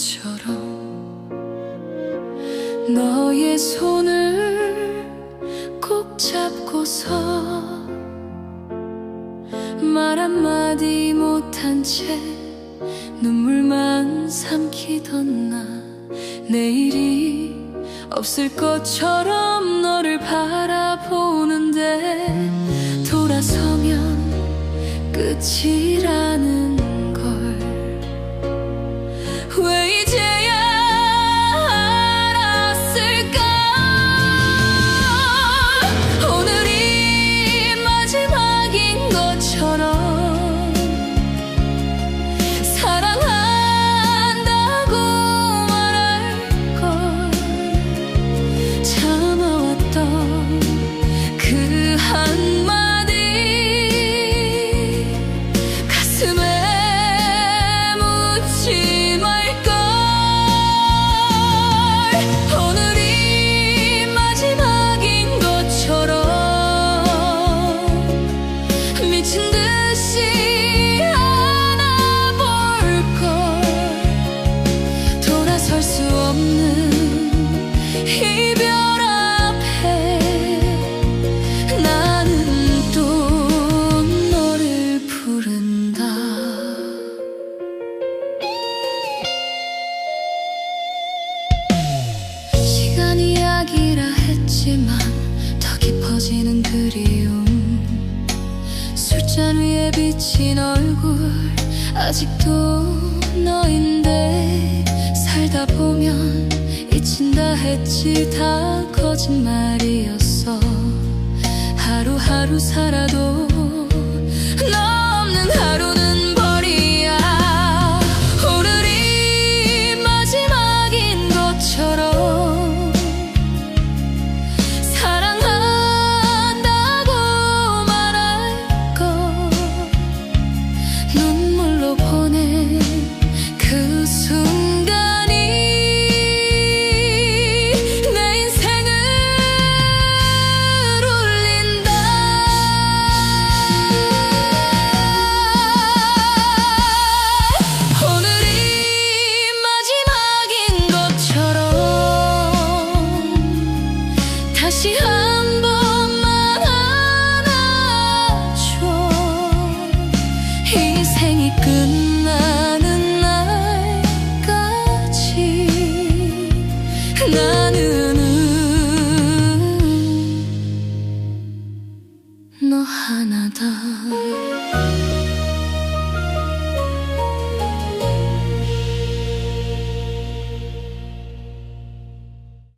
것처럼 너의 손을 꼭 잡고서 말 한마디 못한 채 눈물만 삼키던 나 내일이 없을 것처럼 너를 바라보는데 돌아서면 끝이라는 했지만 더 깊어지는 그리움. 술잔 위에 비친 얼굴 아직도 너인데 살다 보면 잊힌다 했지 다 거짓말이었어. 하루하루 살아도 하나다.